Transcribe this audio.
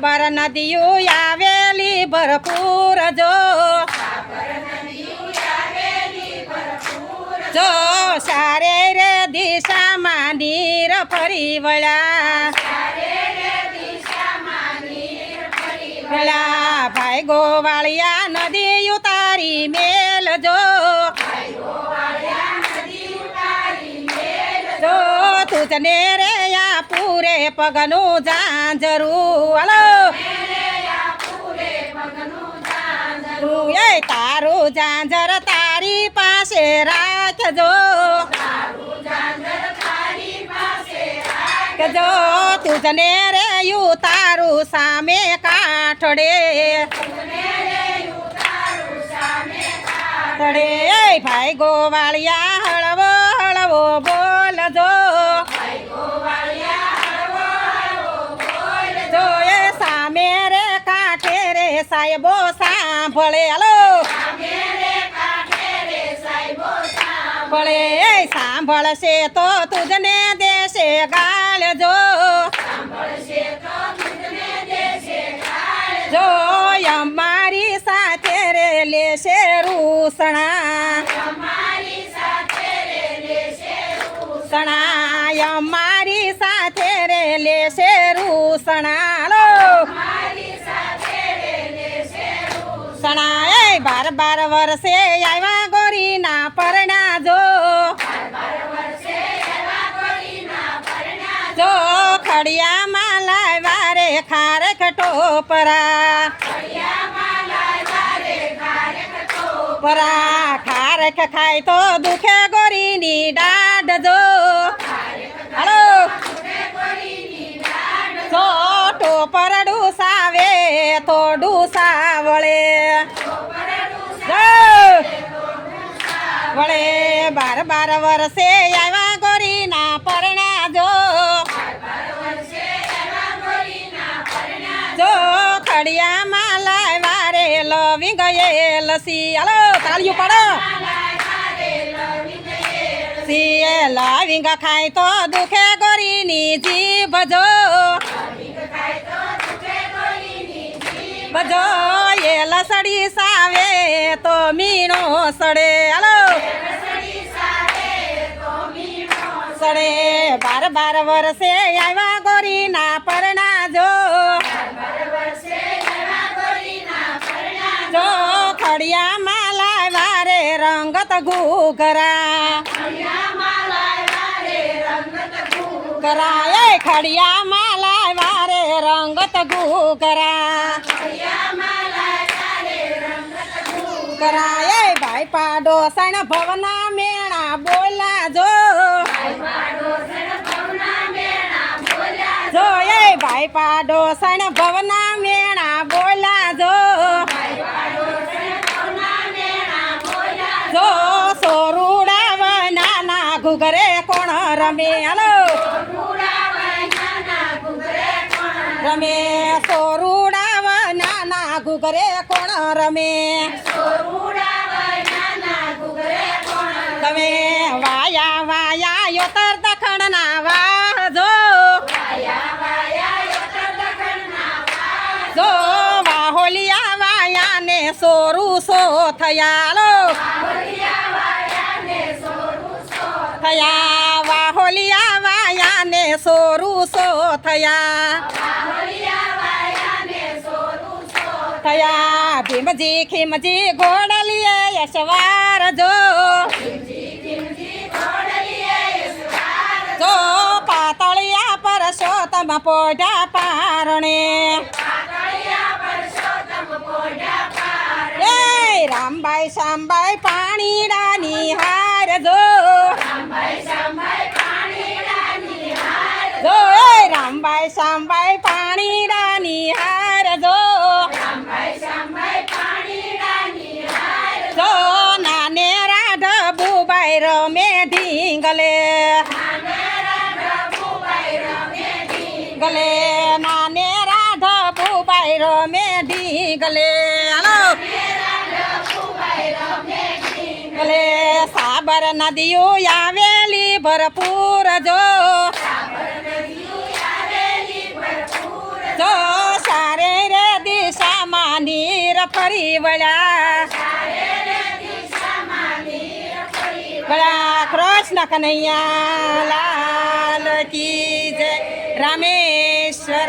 સાબર નદીયું આવેલી ભરપૂર જો. જો સારે રે દિશામાં નીર ફરી વળ્યા પેલા ભાઈ ગોવાળિયા નદી ઉતારી મેલ જો જો તુજને રે પૂરે પગનું ઝાંઝરું. હલો. એ તારું ઝાંઝર તારી પાસે રાખજો. જો તુજને રે તારું સામે કાઠડે. ભાઈ ગોવાળિયા હળવો હળવો બોલજો. સાંભળે હાલો. ભળે એ સાંભળશે તો તુજને દેશે ગાળજો જો. અમારી સાથે રે લેશે રૂસણા. સણા અમારી સાથે રે લેશે રૂસણા. એ બાર બાર વર્ષે આવ્યા ગોરીના પરણા જો. જો ખડિયામાં લાવ્યા રે ખારક ટોપરા પરા. ખારક ખાય તો દુખે ગોરીની દાઢ જો. તો ડૂસાવળે વળે બાર બાર વર્ષે આવ્યા ગોરીના પરણા જો. જો ખડિયામાં લાવ્યા રે લવી ગયે લસી. હલો, તાળીઓ પાડો. લાવિંગ ખાય તો દુખે ગોરીની જીભ જો. બજો એ લસડી સાવે તો મીણો સડે. હાલો. સડે. બાર બાર વર્ષે આવ્યા ગોરીના પરણા જો. જો ખડિયામાં લાવ્યા રે રંગત ઘૂઘરા. કરાય ખડિયામાં લાવ્યા રે રંગત ઘૂઘરા. કરાય ભાઈ પાડો સણ ભવના મેણા બોલા જો. જો એ ભાઈ પાડો સણ ભવના મેણા બોલા જો. જો સોરુડા નાના ઘુઘરે કોણ રમે હલો રમે? સોરુડા નાના ઘુઘરે કોણ રમે? તમે વાયા વાયા યોતર દખણ ના વાજો. જો વાહોલિયા વાયા ને સોરું સો થયા લો થયા. વાહોલિયા વાયા ને સોરું સો થયા. થયા. ભીમજી ખીમજી ગોડલીએ યશવાર જો. જો પાતળિયા પરસોતમ પોઢા પારણે. રામભાઈ રામબાઈ શામબાઈ પાણીડાની હાર જો. જો એ રામબાઈ શામબાઈ પાણીડાની બુબાઈ રમે ઢીંગલે. ગલે નાને રાધ બુબાઈ રમે ઢીંગલે. હલો. ગલે સાબર નદીઓ આવેલી ભરપૂર જો. જો સાર મંદિર ફરી વળ્યા વળ્યા. કૃષ્ણ કનૈયા લાલ કી જય. રામેશ્વર